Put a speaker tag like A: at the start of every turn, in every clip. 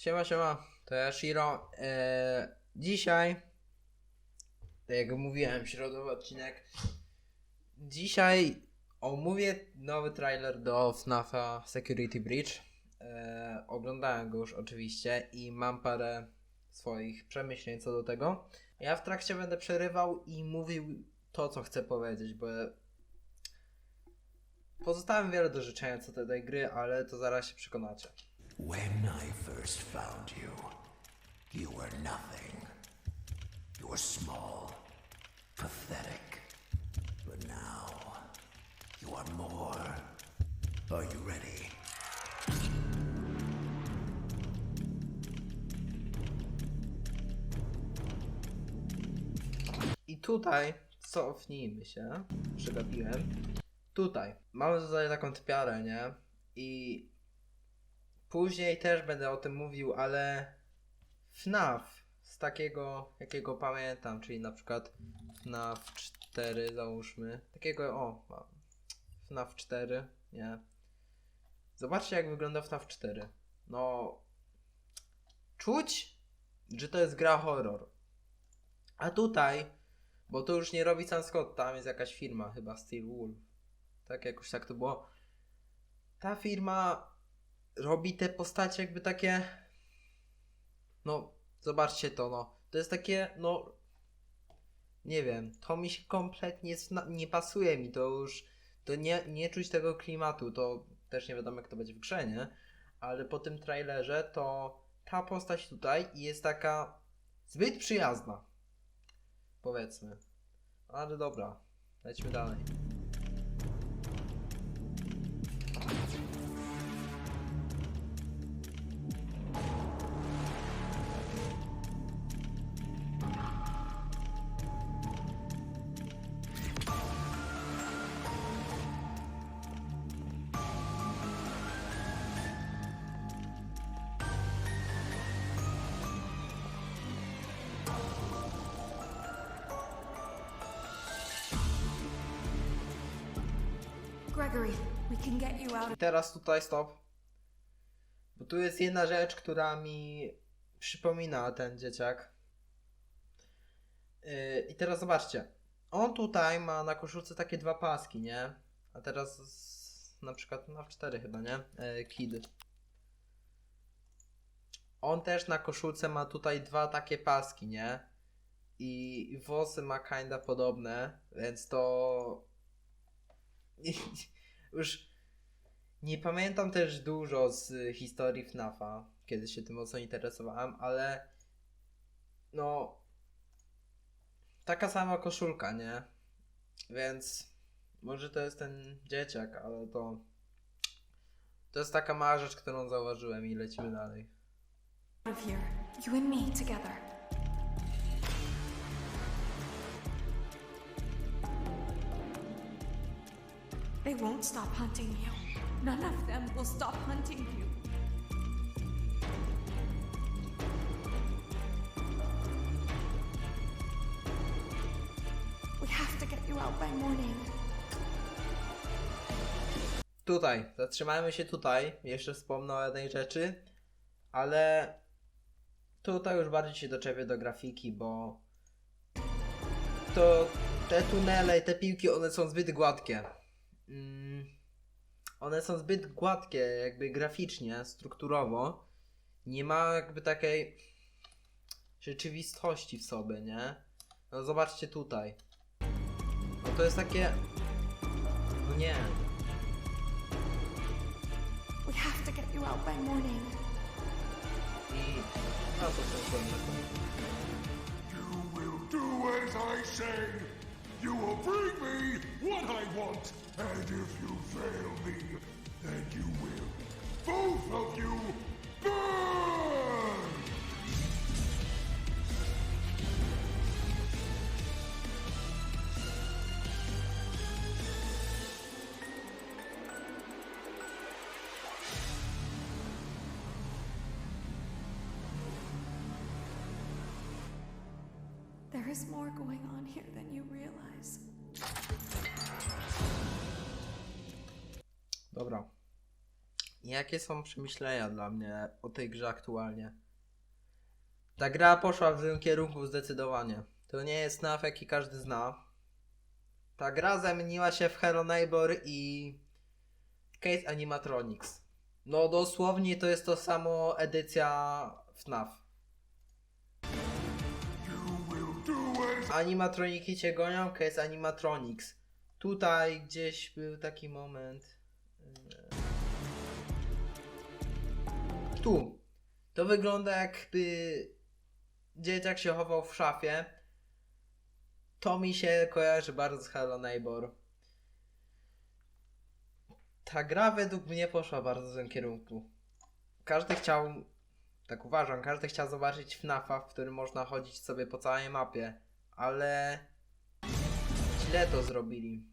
A: Siema, siema, to ja Shiro. Eee, dzisiaj, tak jak mówiłem, środowy odcinek. Dzisiaj omówię nowy trailer do FNAFa Security Breach. Eee, oglądałem go już oczywiście i mam parę swoich przemyśleń co do tego. Ja w trakcie będę przerywał i mówił to, co chcę powiedzieć, bo pozostałem wiele do życzenia co do tej gry, ale to zaraz się przekonacie.
B: When I first found you, you were nothing. You were small, pathetic. But now, you are more. Are you ready?
A: I tutaj cofnijmy się. Przegapiłem. Tutaj mamy tutaj taką typiarę, nie? I później też będę o tym mówił, ale FNAF z takiego, jakiego pamiętam, czyli na przykład FNAF 4 załóżmy. Takiego, o. FNAF 4, nie? Zobaczcie jak wygląda FNAF 4. No, czuć, że to jest gra horror. A tutaj, bo to już nie robi Sam Scott, tam jest jakaś firma, chyba Steel Wolf. Tak, jakoś tak to było. Ta firma robi te postacie jakby takie. No, zobaczcie to, no. To jest takie, no. Nie wiem, to mi się kompletnie nie pasuje mi, to już. To nie, nie czuć tego klimatu, to też nie wiadomo jak to będzie w grze, nie? Ale po tym trailerze to ta postać tutaj jest taka zbyt przyjazna powiedzmy. Ale dobra, lećmy dalej.
C: Gregory, we can get you out
A: teraz tutaj stop. Bo tu jest jedna rzecz, która mi przypomina ten dzieciak. Yy, I teraz zobaczcie. On tutaj ma na koszulce takie dwa paski, nie? A teraz na przykład na cztery chyba, nie? Yy, Kid. On też na koszulce ma tutaj dwa takie paski, nie? I włosy ma kinda podobne, więc to już nie pamiętam też dużo z historii FNAFa, kiedy się tym mocno interesowałem, ale no taka sama koszulka, nie? Więc może to jest ten dzieciak, ale to to jest taka mała rzecz, którą zauważyłem i lecimy dalej.
C: out of here. You and me together. They won't stop hunting you. None of them will stop hunting you. We have to get you out by morning.
A: Tutaj, zatrzymajmy się tutaj. Jeszcze wspomnę o jednej rzeczy, ale tutaj już bardziej się doczepię do grafiki, bo to te tunele i te piłki, one są zbyt gładkie. Mm, one są zbyt gładkie, jakby graficznie, strukturowo. Nie ma jakby takiej rzeczywistości w sobie, nie? No zobaczcie tutaj. No to jest takie. No nie.
C: We have to get you out by morning.
A: I no to na to.
B: You will do as I say. You will bring me what I want. And if you fail me, then you will. Both of you burn!
C: Is more going on here than you realize.
A: Dobra. Jakie są przemyślenia dla mnie o tej grze aktualnie? Ta gra poszła w tym kierunku zdecydowanie. To nie jest FNAF, jaki każdy zna. Ta gra zamieniła się w Hello Neighbor i Case Animatronics. No dosłownie to jest to samo edycja FNAF. Animatroniki cię gonią, Case Animatronics. Tutaj gdzieś był taki moment. Eee, Tu. To wygląda jakby dzieciak się chował w szafie. To mi się kojarzy bardzo z Hello Neighbor. Ta gra według mnie poszła bardzo w tym kierunku. Każdy chciał, tak uważam, każdy chciał zobaczyć FNAFa, w którym można chodzić sobie po całej mapie, ale źle to zrobili.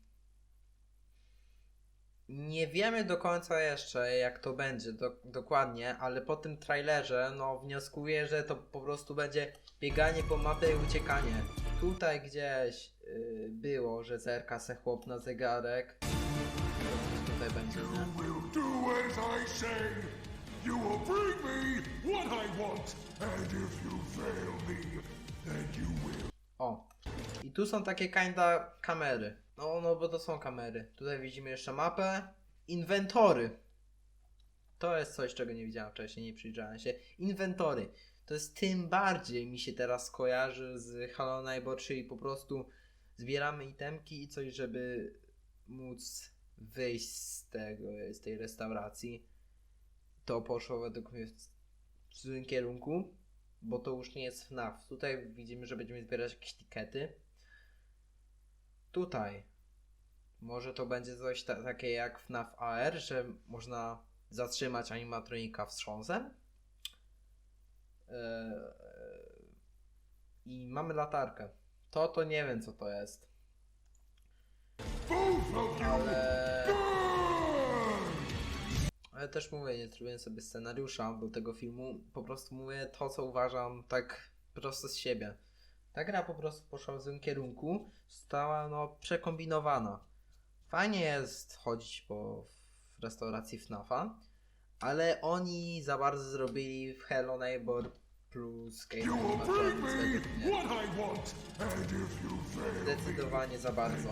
A: Nie wiemy do końca jeszcze, jak to będzie do, dokładnie, ale po tym trailerze, no wnioskuję, że to po prostu będzie bieganie po mapie i uciekanie. Tutaj gdzieś yy, było, że zerka se chłop na zegarek. Tutaj będzie, nie? O. I tu są takie kinda kamery. No, no bo to są kamery. Tutaj widzimy jeszcze mapę. Inwentory. To jest coś, czego nie widziałem wcześniej, nie przyjrzałem się. Inwentory. To jest tym bardziej mi się teraz kojarzy z Hello Neighbor, czyli po prostu zbieramy itemki i coś, żeby móc wyjść z tego, z tej restauracji. To poszło według mnie w złym kierunku bo to już nie jest FNAF. Tutaj widzimy, że będziemy zbierać jakieś tikety. Tutaj może to będzie coś ta- takie jak FNAF AR, że można zatrzymać animatronika wstrząsem. Eee, I mamy latarkę. To to nie wiem co to jest, ale... Ale też mówię, nie zrobiłem sobie scenariusza do tego filmu. Po prostu mówię to, co uważam tak prosto z siebie. Ta gra po prostu poszła w złym kierunku. Została no przekombinowana. Fajnie jest chodzić po w restauracji FNAFa, ale oni za bardzo zrobili w Hello Neighbor plus Case
B: You will bring
A: Animatronics
B: me
A: według mnie.
B: what I want. And if you fail me,
A: Zdecydowanie za bardzo.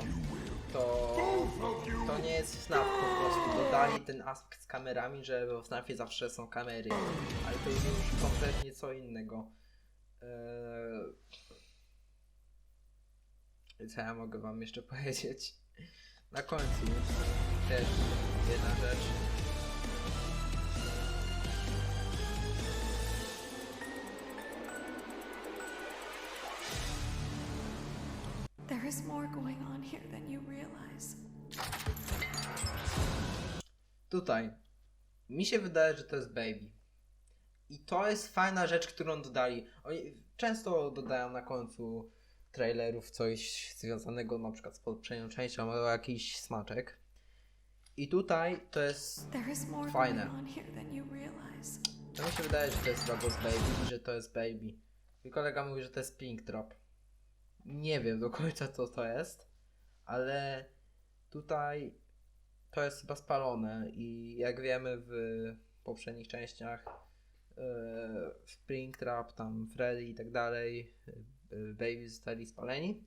A: To... To nie jest FNAF, po prostu dodali ten aspekt z kamerami, że w FNAFie zawsze są kamery, ale to jest już kompletnie co innego. Eee... Co ja mogę wam jeszcze powiedzieć? Na końcu też jedna rzecz.
C: There is more going on here than you realize.
A: Tutaj. Mi się wydaje, że to jest Baby. I to jest fajna rzecz, którą dodali. Oni często dodają na końcu trailerów coś związanego na przykład z poprzednią częścią albo jakiś smaczek. I tutaj to jest. Fajne. To mi się wydaje, że to jest z Baby i że to jest Baby. Mój kolega mówi, że to jest Pink Drop. Nie wiem do końca co to jest, ale tutaj to jest chyba spalone i jak wiemy w poprzednich częściach e, Spring Trap, tam Freddy i tak dalej, e, Baby zostali spaleni.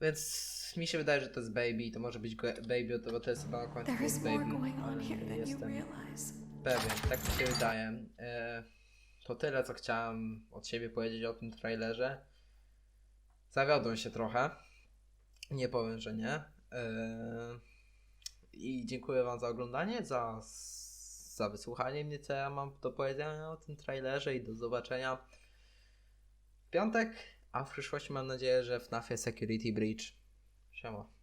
A: Więc mi się wydaje, że to jest Baby i to może być Baby, bo to jest chyba na końcu jest Baby, ale nie jestem pewien, tak mi się wydaje. E, to tyle, co chciałem od siebie powiedzieć o tym trailerze. Zawiodłem się trochę. Nie powiem, że nie. E, I dziękuję Wam za oglądanie, za, za wysłuchanie mnie, co ja mam do powiedzenia o tym trailerze i do zobaczenia w piątek. A w przyszłości mam nadzieję, że w FNAFie Security Breach. Siema.